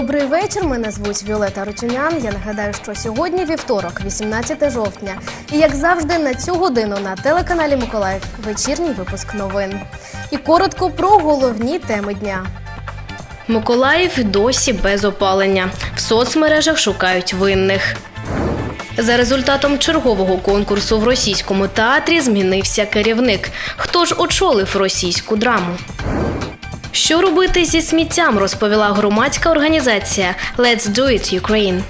Добрий вечір. Мене звуть Віолета Рутюнян. Я нагадаю, що сьогодні вівторок, 18 жовтня. І як завжди, на цю годину на телеканалі Миколаїв вечірній випуск новин. І коротко про головні теми дня. Миколаїв досі без опалення. В соцмережах шукають винних. За результатом чергового конкурсу в російському театрі змінився керівник. Хто ж очолив російську драму? Що робити зі сміттям, розповіла громадська організація Let's Do It Ukraine.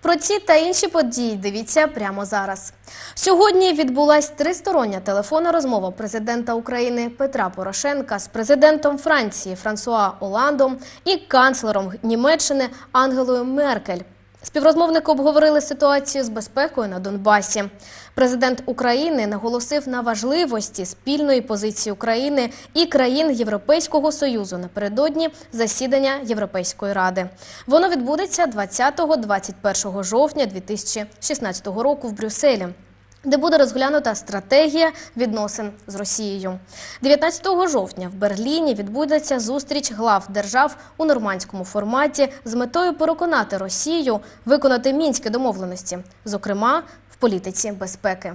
Про ці та інші події дивіться прямо зараз. Сьогодні відбулась тристороння телефонна розмова президента України Петра Порошенка з президентом Франції Франсуа Оландом і канцлером Німеччини Ангелою Меркель. Співрозмовники обговорили ситуацію з безпекою на Донбасі. Президент України наголосив на важливості спільної позиції України і країн Європейського союзу напередодні засідання Європейської ради. Воно відбудеться 20-21 жовтня 2016 року в Брюсселі. Де буде розглянута стратегія відносин з Росією. 19 жовтня в Берліні відбудеться зустріч глав держав у нормандському форматі з метою переконати Росію виконати мінські домовленості, зокрема в політиці безпеки.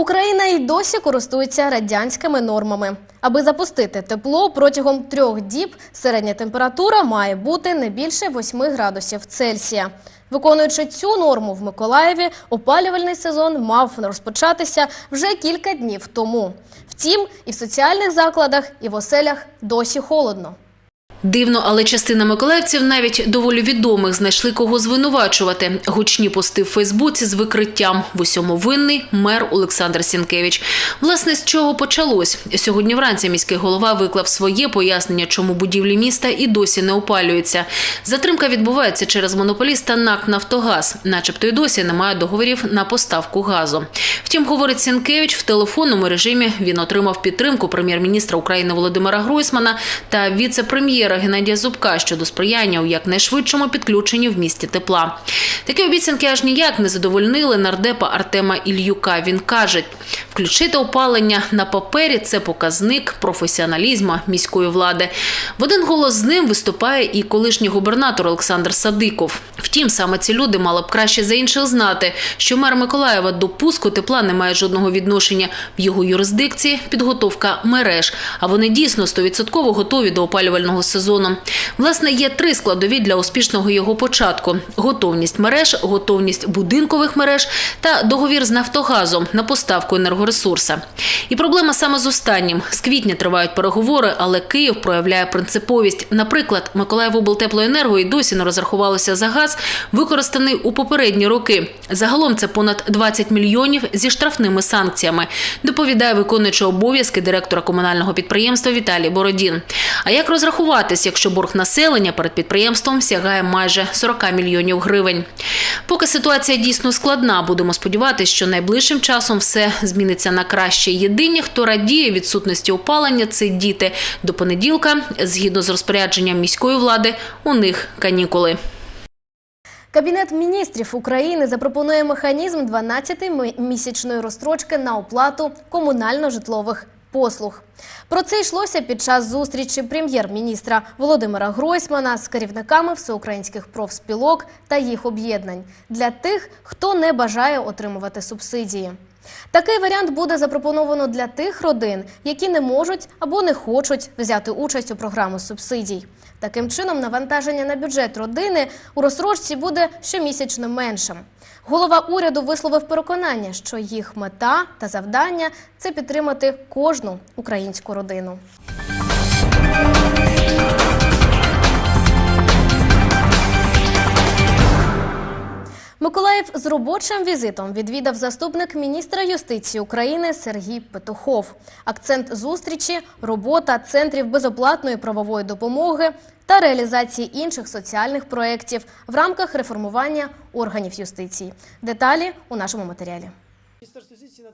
Україна й досі користується радянськими нормами. Аби запустити тепло протягом трьох діб середня температура має бути не більше 8 градусів Цельсія. Виконуючи цю норму в Миколаєві, опалювальний сезон мав розпочатися вже кілька днів тому. Втім, і в соціальних закладах, і в оселях досі холодно. Дивно, але частина миколаївців, навіть доволі відомих, знайшли кого звинувачувати. Гучні пости в Фейсбуці з викриттям. В усьому винний мер Олександр Сінкевич. Власне, з чого почалось? Сьогодні вранці міський голова виклав своє пояснення, чому будівлі міста і досі не опалюються. Затримка відбувається через монополіста НАК «Нафтогаз». Начебто й досі немає договорів на поставку газу. Втім, говорить Сінкевич, в телефонному режимі він отримав підтримку прем'єр-міністра України Володимира Гройсмана та віце-прем'єра Геннадія Зубка щодо сприяння у якнайшвидшому підключенні в місті тепла. Такі обіцянки аж ніяк не задовольнили нардепа Артема Ільюка. Він каже, включити опалення на папері це показник професіоналізму міської влади. В один голос з ним виступає і колишній губернатор Олександр Садиков. Втім, саме ці люди мали б краще за інших знати, що мер Миколаєва до пуску тепла не має жодного відношення. В його юрисдикції підготовка мереж, а вони дійсно 100% готові до опалювального сезону. Власне, є три складові для успішного його початку: готовність мереж, готовність будинкових мереж та договір з Нафтогазом на поставку енергоресурса. І проблема саме з останнім. З квітня тривають переговори, але Київ проявляє принциповість. Наприклад, Миколаївоблтеплоенерго і досі не розрахувалося за газ, використаний у попередні роки. Загалом це понад 20 мільйонів зі штрафними санкціями. Доповідає виконуючий обов'язки директора комунального підприємства Віталій Бородін. А як розрахуватись, якщо борг населення перед підприємством сягає майже 40 мільйонів гривень? Поки ситуація дійсно складна, будемо сподіватися, що найближчим часом все зміниться на краще. Єдині, хто радіє відсутності опалення, це діти. До понеділка, згідно з розпорядженням міської влади, у них канікули. Кабінет міністрів України запропонує механізм 12-місячної розстрочки на оплату комунально-житлових послуг. Про це йшлося під час зустрічі прем'єр-міністра Володимира Гройсмана з керівниками всеукраїнських профспілок та їх об'єднань для тих, хто не бажає отримувати субсидії. Такий варіант буде запропоновано для тих родин, які не можуть або не хочуть взяти участь у програмі субсидій. Таким чином, навантаження на бюджет родини у розсрочці буде щомісячно меншим. Голова уряду висловив переконання, що їх мета та завдання це підтримати кожну українську родину. Миколаїв з робочим візитом відвідав заступник міністра юстиції України Сергій Петухов. Акцент зустрічі робота центрів безоплатної правової допомоги та реалізації інших соціальних проєктів в рамках реформування органів юстиції. Деталі у нашому матеріалі.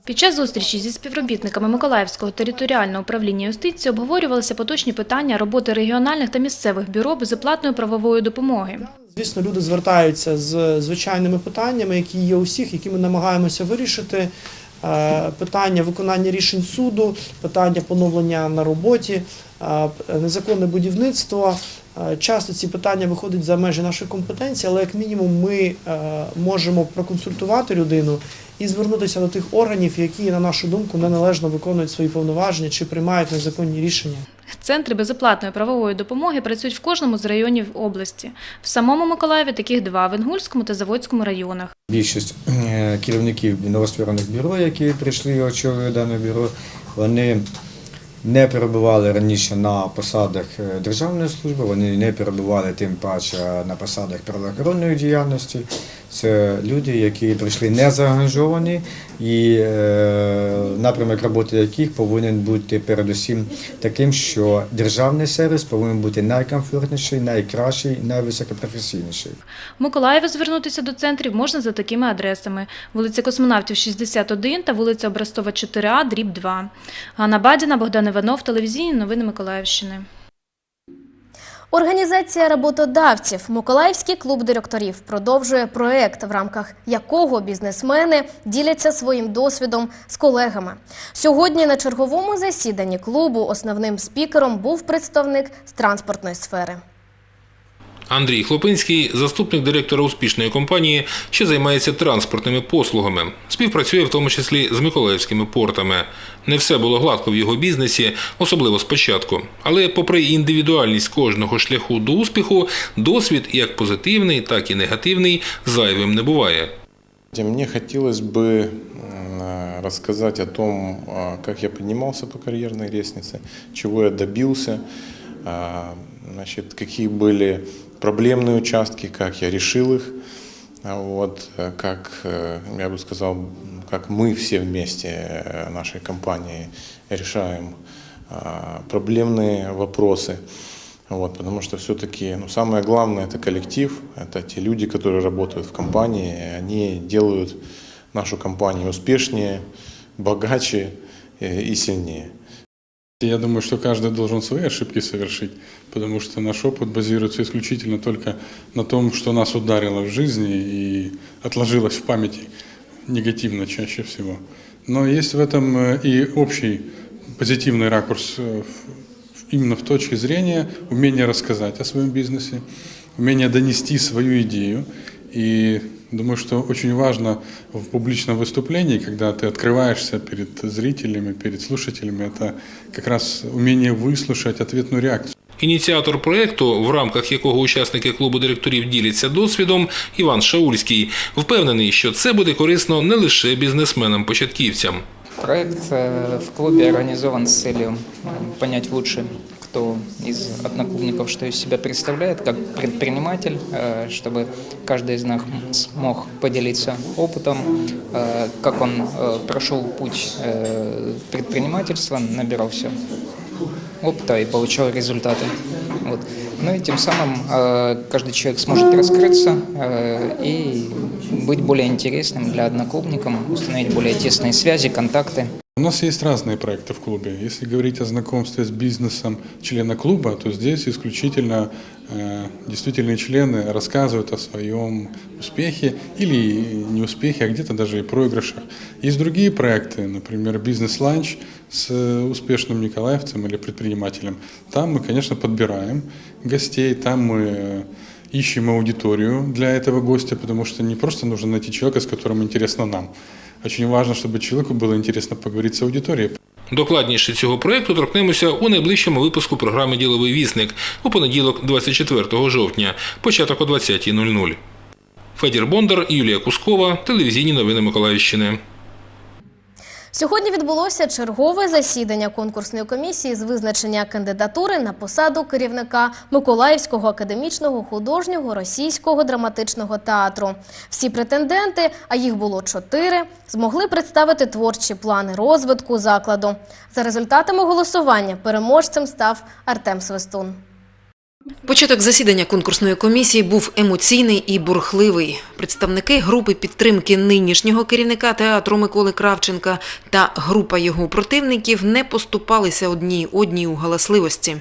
Під час зустрічі зі співробітниками Миколаївського територіального управління юстиції обговорювалися поточні питання роботи регіональних та місцевих бюро безоплатної правової допомоги. Звісно, люди звертаються з звичайними питаннями, які є у всіх, які ми намагаємося вирішити. е, питання виконання рішень суду, питання поновлення на роботі, е, незаконне будівництво. Е, Часто ці питання виходять за межі нашої компетенції, але як мінімум ми е, можемо проконсультувати людину і звернутися до тих органів, які, на нашу думку, неналежно виконують свої повноваження чи приймають незаконні рішення. Центри безоплатної правової допомоги працюють в кожному з районів області. В самому Миколаєві таких два – в Інгульському та Заводському районах. Більшість е, керівників новостворених бюро, які прийшли і очолюють дане бюро, вони не перебували раніше на посадах е, державної служби, вони не перебували тим паче на посадах правоохоронної діяльності. Це люди, які прийшли не заангажовані, і е, напрямок роботи яких повинен бути передусім таким, що державний сервіс повинен бути найкомфортніший, найкращий, найвисокопрофесійніший. В Миколаєві звернутися до центрів можна за такими адресами: вулиця Космонавтів, 61 та вулиця Обрастова, 4А, дріб 2. Ганна Бадіна, Богдан Іванов, телевізійні новини Миколаївщини. Організація роботодавців Миколаївський клуб директорів продовжує проект, в рамках якого бізнесмени діляться своїм досвідом з колегами. Сьогодні на черговому засіданні клубу основним спікером був представник з транспортної сфери. Андрій Хлопинський, заступник директора успішної компанії, що займається транспортними послугами. Співпрацює в тому числі з миколаївськими портами. Не все було гладко в його бізнесі, особливо спочатку. Але, попри індивідуальність кожного шляху до успіху, досвід як позитивний, так і негативний зайвим не буває. Мне хотелось бы э, рассказать о том, как я поднимался по карьерной лестнице, чего я добился, а, значит, какие были проблемные участки, как я решил их, а вот, э, как, э, я бы сказал, как мы все вместе э, нашей компании решаем а, проблемные вопросы. Вот, потому что все-таки ну, самое главное это коллектив, это те люди, которые работают в компании, они делают нашу компанию успешнее, богаче и сильнее. Я думаю, что каждый должен свои ошибки совершить, потому что наш опыт базируется исключительно только на том, что нас ударило в жизни и отложилось в памяти негативно чаще всего. Но есть в этом э, и общий позитивный ракурс э, именно в точке зрения умения рассказать о своем бизнесе, умение донести свою идею. И думаю, что очень важно в публичном выступлении, когда ты открываешься перед зрителями, перед слушателями, это как раз умение выслушать ответную реакцию. Ініціатор проекту, в рамках якого учасники клубу директорів діляться досвідом, Іван Шаульський, впевнений, що це буде корисно не лише бізнесменам-початківцям. Проект э, в клубе организован с целью м, понять лучше, кто из одноклубников что из себя представляет, как предприниматель, э, чтобы каждый из нас смог поделиться опытом, э, как он э, прошел путь предпринимательства, набирался опыта и получал результаты. Вот. Ну и тем самым каждый человек сможет раскрыться и быть более интересным для одноклубников, установить более тесные связи, контакты. У нас есть разные проекты в клубе. Если говорить о знакомстве с бизнесом члена клуба, то здесь исключительно э, действительные члены рассказывают о своем успехе или неуспехе, а где-то даже и проигрышах. Есть другие проекты, например, бизнес-ланч с успешным николаевцем или предпринимателем. Там мы, конечно, подбираем гостей, там мы э, ищем аудиторию для этого гостя, потому что не просто нужно найти человека, с которым интересно нам. Очень важно, чтобы человеку было интересно поговорить с аудиторией. Докладніше цього проекту торкнемося у найближчому випуску програми Діловий вісник у понеділок, 24 жовтня, початок о 20.00. Федір Бондар, Юлія Кускова, телевізійні новини Миколаївщини. Сьогодні відбулося чергове засідання конкурсної комісії з визначення кандидатури на посаду керівника Миколаївського академічного художнього російського драматичного театру. Всі претенденти, а їх було чотири, змогли представити творчі плани розвитку закладу. За результатами голосування переможцем став Артем Свистун. Початок засідання конкурсної комісії був емоційний і бурхливий. Представники групи підтримки нинішнього керівника театру Миколи Кравченка та група його противників не поступалися одній одній у галасливості.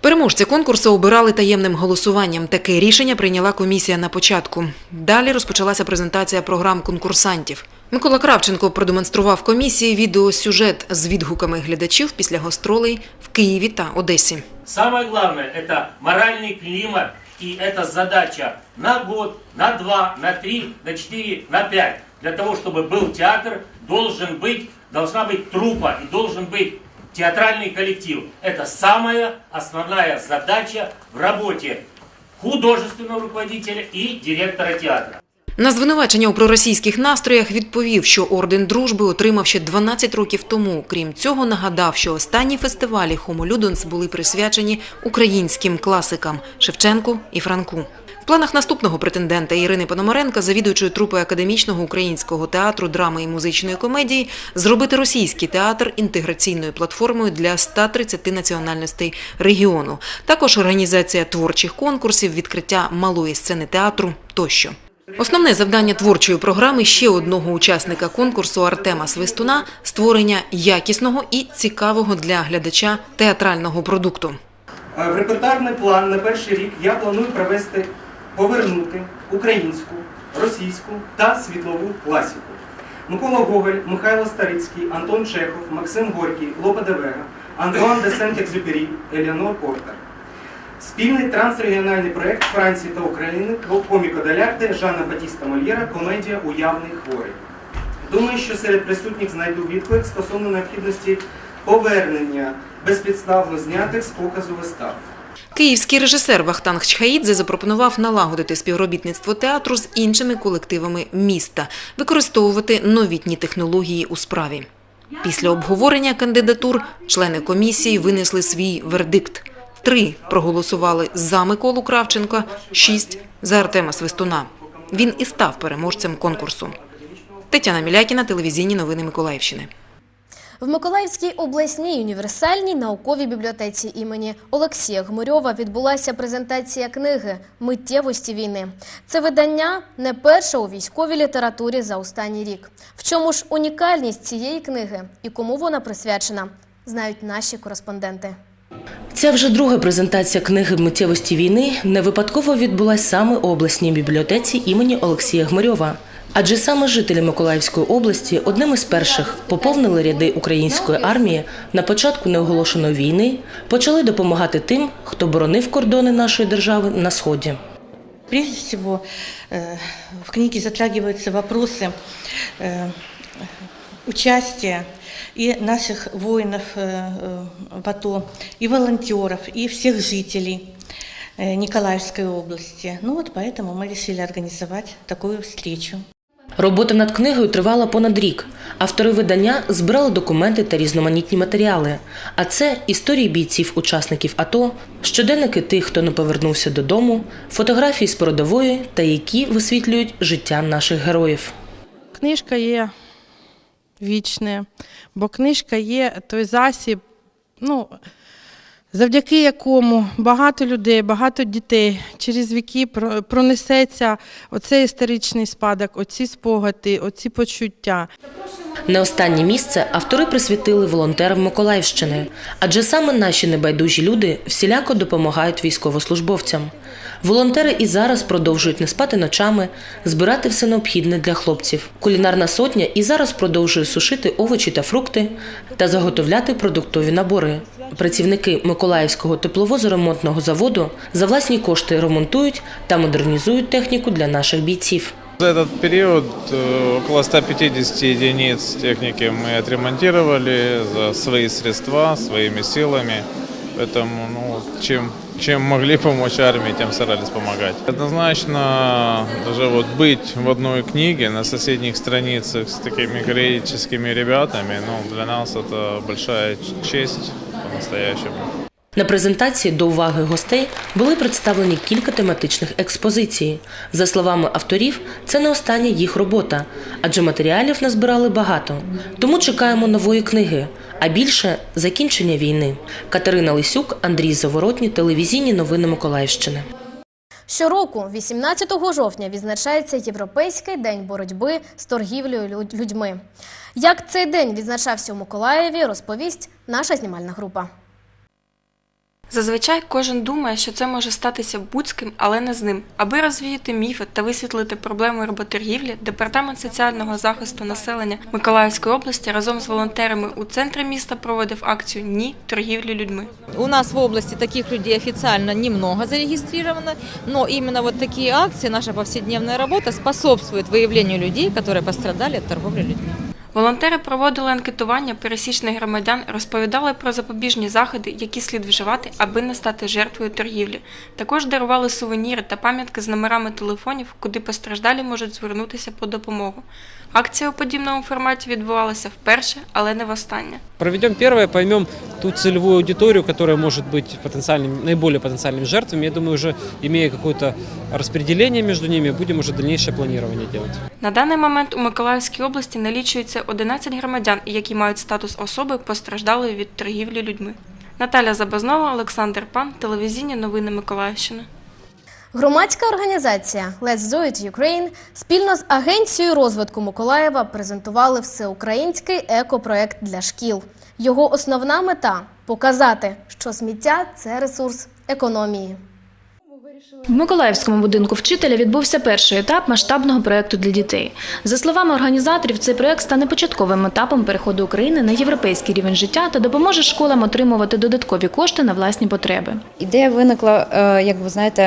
Переможця конкурсу обирали таємним голосуванням. Таке рішення прийняла комісія на початку. Далі розпочалася презентація програм конкурсантів. Микола Кравченко продемонстрував комісії відеосюжет з відгуками глядачів після гастролей в Києві та Одесі. Самое главное – это моральный климат, и это задача на год, на два, на три, на четыре, на пять. Для того, чтобы был театр, должен быть, должна быть трупа и должен быть театральный коллектив. Это самая основная задача в работе художественного руководителя и директора театра. На звинувачення у проросійських настроях відповів, що орден дружби отримав ще 12 років тому. Крім цього, нагадав, що останні фестивалі Ludens були присвячені українським класикам Шевченку і Франку. В планах наступного претендента Ірини Пономаренка, завідуючої трупи академічного українського театру драми і музичної комедії, зробити російський театр інтеграційною платформою для 130 національностей регіону. Також організація творчих конкурсів, відкриття малої сцени театру тощо. Основне завдання творчої програми ще одного учасника конкурсу Артема Свистуна – створення якісного і цікавого для глядача театрального продукту. Е, В репертуарний план на перший рік я планую провести повернути українську, російську та світлову класику. Микола Гоголь, Михайло Старицький, Антон Чехов, Максим Горький, Лопе де Вега, Антуан де Сент-Екзюпері, Еліонор Портер. Спільний трансрегіональний проект Франції та України коміко делярте Жана Батіста Мольєра Комедія Уявний хворий. Думаю, що серед присутніх знайду відклик стосовно необхідності повернення безпідставно знятих з показу вистав. Київський режисер Вахтанг Чхаїдзе запропонував налагодити співробітництво театру з іншими колективами міста, використовувати новітні технології у справі. Після обговорення кандидатур члени комісії винесли свій вердикт. Три проголосували за Миколу Кравченка, шість за Артема Свистуна. Він і став переможцем конкурсу. Тетяна Мілякіна, телевізійні новини Миколаївщини. В Миколаївській обласній універсальній науковій бібліотеці імені Олексія Гмирьова відбулася презентація книги Миттєвості війни. Це видання не перше у військовій літературі за останній рік. В чому ж унікальність цієї книги і кому вона присвячена, знають наші кореспонденти. Ця вже друга презентація книги Миттєвості війни не випадково відбулась саме у обласній бібліотеці імені Олексія Гмирьова. Адже саме жителі Миколаївської області одним із перших поповнили ряди української армії на початку неоголошеної війни, почали допомагати тим, хто боронив кордони нашої держави на сході. Прежде всего, э, в книге затрагиваются вопросы э, участия и наших воинов э, э, в АТО, и волонтеров, и всех жителей э, Николаевской области. Ну вот поэтому мы решили организовать такую встречу. Робота над книгою тривала понад рік. Автори видання збирали документи та різноманітні матеріали. А це історії бійців, учасників АТО, щоденники тих, хто не повернувся додому, фотографії з передової та які висвітлюють життя наших героїв. Книжка є вічне, бо книжка є той засіб, ну, завдяки якому багато людей, багато дітей через віки про- пронесеться оцей історичний спадок, оці спогади, оці почуття. Не останнє місце автори присвятили волонтерам Миколаївщини, адже саме наші небайдужі люди всіляко допомагають військовослужбовцям. Волонтери і зараз продовжують не спати ночами, збирати все необхідне для хлопців. Кулінарна сотня і зараз продовжує сушити овочі та фрукти та заготовляти продуктові набори Працівники Миколаївського тепловозоремонтного заводу за власні кошти ремонтують та модернізують техніку для наших бійців. За этот период э, около 150 единиц техники мы отремонтировали за свои средства, своими силами. Поэтому ну, чем, чем могли помочь армии, тем старались помогать. Однозначно, даже вот быть в одной книге на соседних страницах с такими героическими ребятами, ну, для нас это большая ч- честь по-настоящему. На презентації до уваги гостей були представлені кілька тематичних експозицій. За словами авторів, це не остання їх робота, адже матеріалів назбирали багато. Тому чекаємо нової книги, а більше закінчення війни. Катерина Лисюк, Андрій Заворотні, телевізійні новини Миколаївщини. Щороку, 18 жовтня, відзначається Європейський день боротьби з торгівлею людьми. Як цей день відзначався у Миколаєві, розповість наша знімальна група. Зазвичай кожен думає, що це може статися будь з ким, але не з ним. Аби розвіяти міфи та висвітлити проблеми роботоргівлі, департамент соціального захисту населення Миколаївської області разом з волонтерами у центрі міста проводив акцію Ні торгівлі людьми. У нас в области таких людей официально немного зарегистрировано, но именно вот такие акции, наша повседневная работа способствует выявлению людей, которые пострадали от торговли людьми. Волонтери проводили анкетування пересічних громадян, розповідали про запобіжні заходи, які слід вживати, аби не стати жертвою торгівлі. Також дарували сувеніри та пам'ятки з номерами телефонів, куди постраждалі можуть звернутися по допомогу. Акція у подібному форматі відбувалася вперше, але не востаннє. Проведем первое, поймем ту целевую аудиторию, которая может быть потенциальным, наиболее потенциальными жертвами. Я думаю, уже имея какое-то распределение между ними, будем уже дальнейшее планирование делать. На даний момент у Миколаївській області налічується 11 громадян, які мають статус особи постраждалої від торгівлі людьми. Наталя Забазнова, Олександр Пан, телевізійні новини Миколаївщини. Громадська організація Let's Do It Ukraine спільно з агенцією розвитку Миколаєва презентували всеукраїнський екопроект для шкіл. Його основна мета показати, що сміття це ресурс економії. В Миколаївському будинку вчителя відбувся перший етап масштабного проєкту для дітей. За словами організаторів, цей проєкт стане початковим етапом переходу України на європейський рівень життя та допоможе школам отримувати додаткові кошти на власні потреби. Ідея виникла, е, як ви знаєте,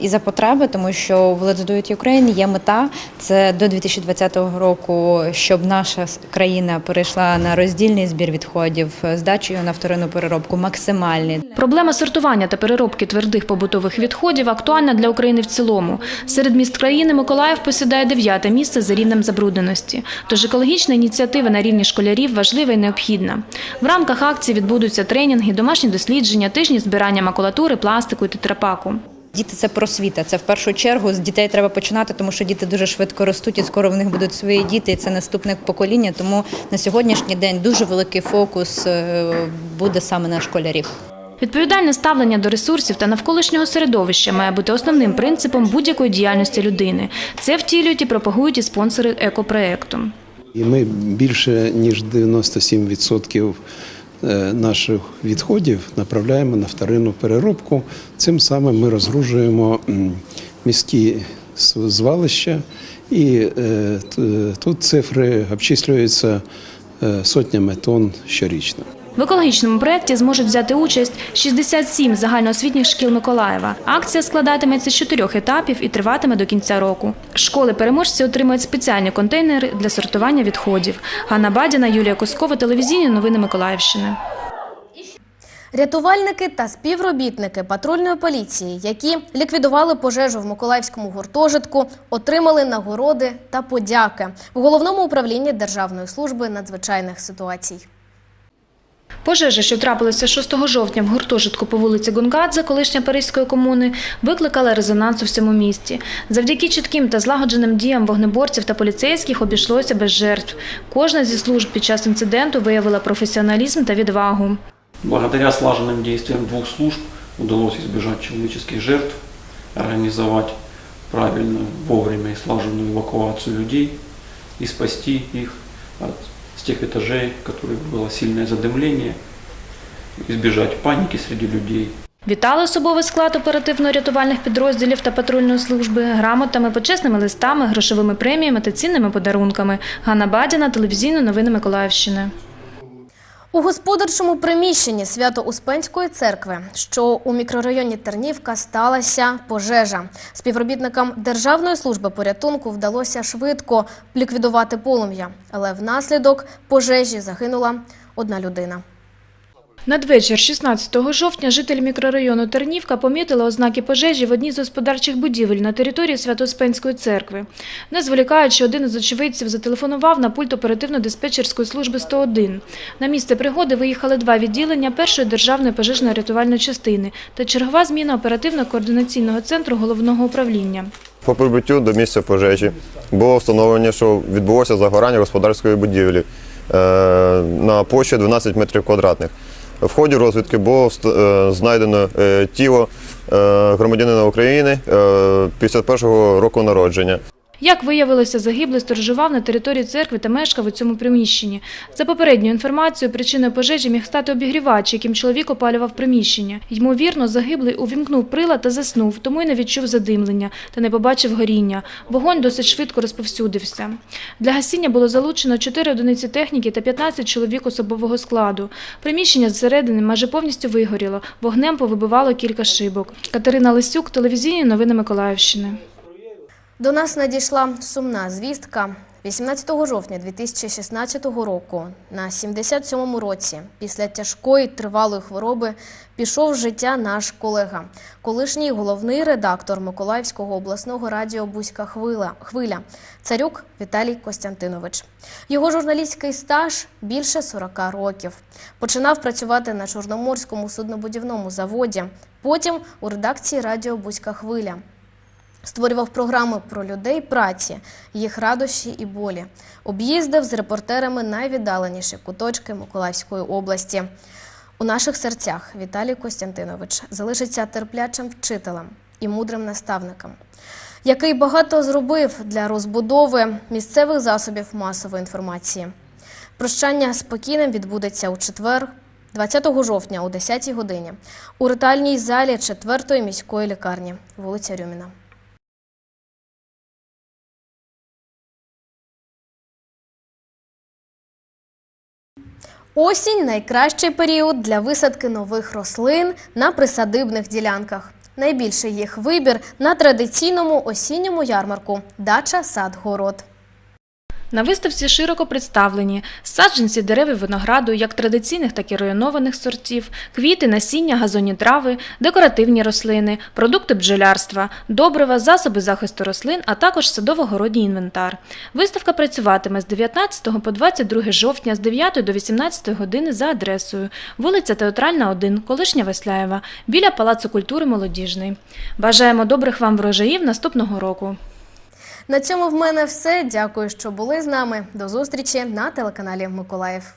і за потреби, тому що в Let's Do It Ukraine є мета це до 2020 року, щоб наша країна перейшла на роздільний збір відходів, здачу на вторинну переробку максимальний. Проблема сортування та переробки твердих побутових відходів актуальна для України в цілому. Серед міст країни Миколаїв посідає дев'яте місце за рівнем забрудненості. Тож екологічна ініціатива на рівні школярів важлива і необхідна. В рамках акції відбудуться тренінги, домашні дослідження, тижні збирання макулатури, пластику і тетрапаку. Діти це просвіта. Це в першу чергу з дітей треба починати, тому що діти дуже швидко ростуть і скоро в них будуть свої діти. І це наступне покоління. Тому на сьогоднішній день дуже великий фокус е, буде саме на школярів. Відповідальне ставлення до ресурсів та навколишнього середовища має бути основним принципом будь-якої діяльності людини. Це втілюють і пропагують і спонсори екопроекту. І ми більше ніж 97% е, наших відходів направляємо на вторинну переробку. Цим самим ми розгружуємо міські звалища, і е, тут цифри обчислюються е, сотнями тонн щорічно. В екологічному проєкті зможуть взяти участь 67 загальноосвітніх шкіл Миколаєва. Акція складатиметься з чотирьох етапів і триватиме до кінця року. Школи-переможці отримують спеціальні контейнери для сортування відходів. Ганна Бадіна, Юлія Коскова, телевізійні новини Миколаївщини. Рятувальники та співробітники патрульної поліції, які ліквідували пожежу в Миколаївському гуртожитку, отримали нагороди та подяки в головному управлінні Державної служби надзвичайних ситуацій. Пожежа, що трапилася 6 жовтня в гуртожитку по вулиці Гунгадзе, колишня Паризької комуни, викликала резонанс у всьому місті. Завдяки чітким та злагодженим діям вогнеборців та поліцейських обійшлося без жертв. Кожна зі служб під час інциденту виявила професіоналізм та відвагу. Благодаря слаженным действиям двух служб удалось избежать человеческих жертв, организовать правильную, вовремя и слаженную эвакуацию людей и спасти их от, с тех этажей, в которых было сильное задымление, избежать паники среди людей. Вітали особовий склад оперативно-рятувальних підрозділів та патрульної служби грамотами, почесними листами, грошовими преміями та цінними подарунками. Ганна Бадіна, телевізійні новини Миколаївщини. У господарчому приміщенні Свято-Успенської церкви, що у мікрорайоні Тернівка, сталася пожежа. Співробітникам Державної служби порятунку вдалося швидко ліквідувати полум'я, але внаслідок пожежі загинула одна людина. Надвечір 16 жовтня жителі мікрорайону Тернівка помітили ознаки пожежі в одній з господарчих будівель на території Свято-Успенської церкви. Не зволікаючи, один із очевидців зателефонував на пульт оперативно-диспетчерської служби 101. На місце пригоди виїхали два відділення першої державної пожежно-рятувальної частини та чергова зміна оперативно-координаційного центру головного управління. По прибуттю до місця пожежі було встановлено, що відбулося загорання господарської будівлі е, на площі 12 метрів квадратних. В ході розвідки було е, знайдено е, тіло е, громадянина України е, 51-го року народження. Як виявилося, загиблий сторожував на території церкви та мешкав у цьому приміщенні. За попередньою інформацією, причиною пожежі міг стати обігрівач, яким чоловік опалював приміщення. Ймовірно, загиблий увімкнув прилад та заснув, тому й не відчув задимлення та не побачив горіння. Вогонь досить швидко розповсюдився. Для гасіння було залучено 4 одиниці техніки та 15 чоловік особового складу. Приміщення зсередини майже повністю вигоріло. Вогнем повибивало кілька шибок. Катерина Лисюк, телевізійні новини Миколаївщини. До нас надійшла сумна звістка. 18 жовтня 2016 року, на 77-му році, після тяжкої тривалої хвороби, пішов з життя наш колега, колишній головний редактор Миколаївського обласного радіо Бузька Хвиля, Хвиля Царюк Віталій Костянтинович. Його журналістський стаж більше 40 років. Починав працювати на Чорноморському суднобудівному заводі, потім у редакції радіо Бузька Хвиля. Створював програми про людей праці, їх радощі і болі. Об'їздив з репортерами найвіддаленіші куточки Миколаївської області. У наших серцях Віталій Костянтинович залишиться терплячим вчителем і мудрим наставником, який багато зробив для розбудови місцевих засобів масової інформації. Прощання з покійним відбудеться у четвер, 20 жовтня о 10 годині у ритальній залі 4-ї міської лікарні, вулиця Рюміна. Осінь найкращий період для висадки нових рослин на присадибних ділянках. Найбільший їх вибір на традиційному осінньому ярмарку дача сад город. На виставці широко представлені саджанці дерев і винограду, як традиційних, так і районованих сортів, квіти, насіння, газонні трави, декоративні рослини, продукти бджолярства, добрива, засоби захисту рослин, а також садово-городній інвентар. Виставка працюватиме з 19 по 22 жовтня з 9 до 18 години за адресою вулиця Театральна, 1, колишня Весляєва, біля Палацу культури Молодіжний. Бажаємо добрих вам врожаїв наступного року. На цьому в мене все. Дякую, що були з нами. До зустрічі на телеканалі Миколаїв.